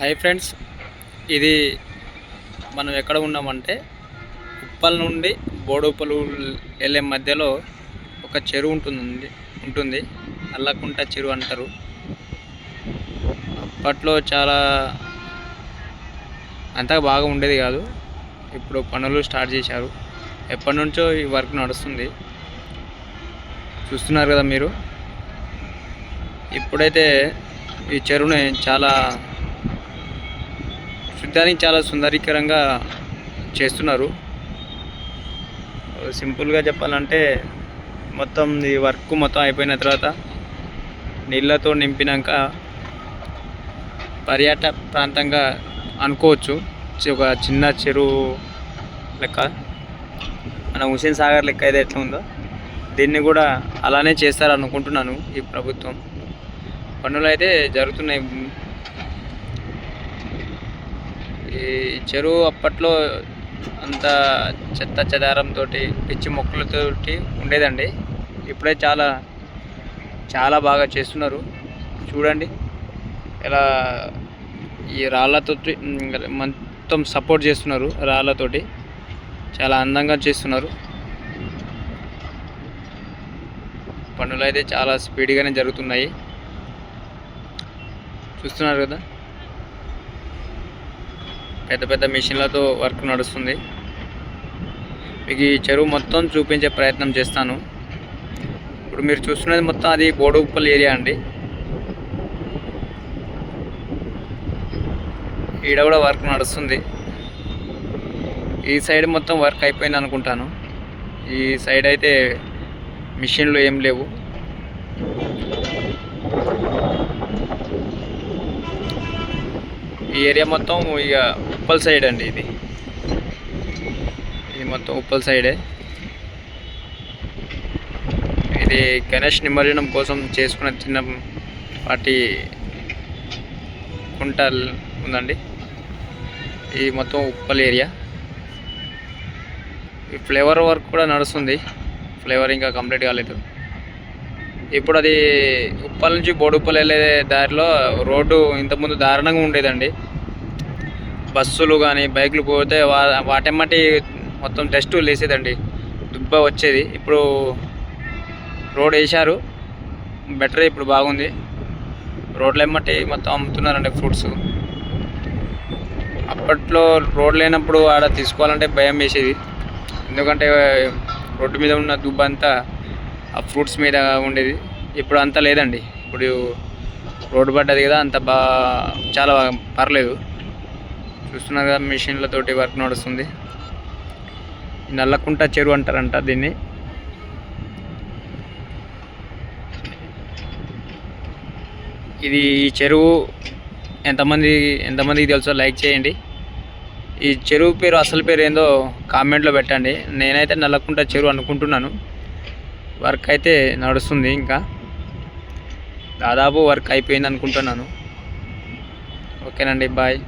Hi friends ఇది మనం ఎక్కడ ఉన్నామంటే ఉప్పల్ నుండి బోడోపలు వెళ్ళే మధ్యలో ఒక చెరువు ఉంటుంది ఉంటుంది. అల్లకుంట చెరువు అంటారు. అప్పట్లో చాలా అంతగా బాగా ఉండేది కాదు. ఇప్పుడు పనులు స్టార్ట్ చేశారు. ఎప్పటి నుంచో ఈ వర్క్ నడుస్తుంది. చూస్తున్నారు కదా మీరు? ఇప్పుడైతే ఈ చెరువుని చాలా చూడ్డానికి చాలా సుందరీకరంగా చేస్తున్నారు. సింపుల్గా చెప్పాలంటే మొత్తం ఈ వర్క్ మొత్తం అయిపోయిన తర్వాత నీళ్ళతో నింపినాక పర్యాటక ప్రాంతంగా అనుకోవచ్చు. ఒక చిన్న చెరువు లెక్క. మన హుసేన్ సాగర్ లెక్క అయితే ఎట్లా ఉందో. దీన్ని కూడా అలానే చేస్తారనుకుంటున్నాను ఈ ప్రభుత్వం. పనులు అయితే జరుగుతున్నాయి. ఈ చెరువు అప్పట్లో అంత చెత్త చెదారంతో పిచ్చి మొక్కలతోటి ఉండేదండి. ఇప్పుడే చాలా చాలా బాగా చేస్తున్నారు. చూడండి. ఇలా ఈ రాళ్ళతో మొత్తం సపోర్ట్ చేస్తున్నారు రాళ్ళతోటి చాలా అందంగా చేస్తున్నారు. పనులు అయితే చాలా స్పీడ్గానే జరుగుతున్నాయి. చూస్తున్నారు కదా? పెద్ద పెద్ద మిషన్లతో వర్క్ నడుస్తుంది. మీకు ఈ చెరువు మొత్తం చూపించే ప్రయత్నం చేస్తాను. ఇప్పుడు మీరు చూస్తున్నది మొత్తం అది బోడుగుప్పల్ ఏరియా అండి. ఈడ కూడా వర్క్ నడుస్తుంది. ఈ సైడ్ మొత్తం వర్క్ అయిపోయింది అనుకుంటాను. ఈ సైడ్ అయితే మిషన్లు ఏం లేవు. ఈ ఏరియా మొత్తం ఇక ఉప్పల్ సైడ్ అండి ఇది. ఇది మొత్తం ఉప్పల్ సైడే ఇది గణేష్ నిమజ్జనం కోసం చేసుకున్న చిన్న వాటి కుంట ఉందండి. ఇది మొత్తం ఉప్పల్ ఏరియా. ఈ ఫ్లేవర్ వర్క్ కూడా నడుస్తుంది. ఫ్లేవర్ ఇంకా కంప్లీట్ కాలేదు. ఇప్పుడు అది ఉప్పల్ నుంచి బోడుప్పల్ వెళ్ళే దారిలో రోడ్డు ఇంతకుముందు దారుణంగా ఉండేదండి. బస్సులు కానీ బైకులు పోతే వా వాటెమ్మటి మొత్తం డస్ట్ లేసేదండి. దుబ్బ వచ్చేది. ఇప్పుడు రోడ్ వేశారు. బెటర్ ఇప్పుడు బాగుంది. రోడ్లు ఎమ్మటి మొత్తం అమ్ముతున్నారండి ఫ్రూట్స్. అప్పట్లో రోడ్ లేనప్పుడు ఆడ తీసుకోవాలంటే భయం వేసేది. ఎందుకంటే రోడ్డు మీద ఉన్న దుబ్బ అంతా ఆ ఫ్రూట్స్ మీద ఉండేది. ఇప్పుడు అంత లేదండి. ఇప్పుడు రోడ్డు పడ్డది కదా అంత బా చాలా పర్లేదు. చూస్తున్నారు కదా మిషన్లతోటి వర్క్ నడుస్తుంది. నల్లకుంట చెరువు అంటారంట దీన్ని. ఇది ఈ చెరువు ఎంతమంది ఎంతమందికి తెలుసో లైక్ చేయండి. ఈ చెరువు పేరు అసలు పేరు ఏందో కామెంట్లో పెట్టండి. నేనైతే నల్లకుంట చెరువు అనుకుంటున్నాను. వర్క్ అయితే నడుస్తుంది ఇంకా. దాదాపు వర్క్ అయిపోయింది అనుకుంటున్నాను. ఓకేనండి బాయ్.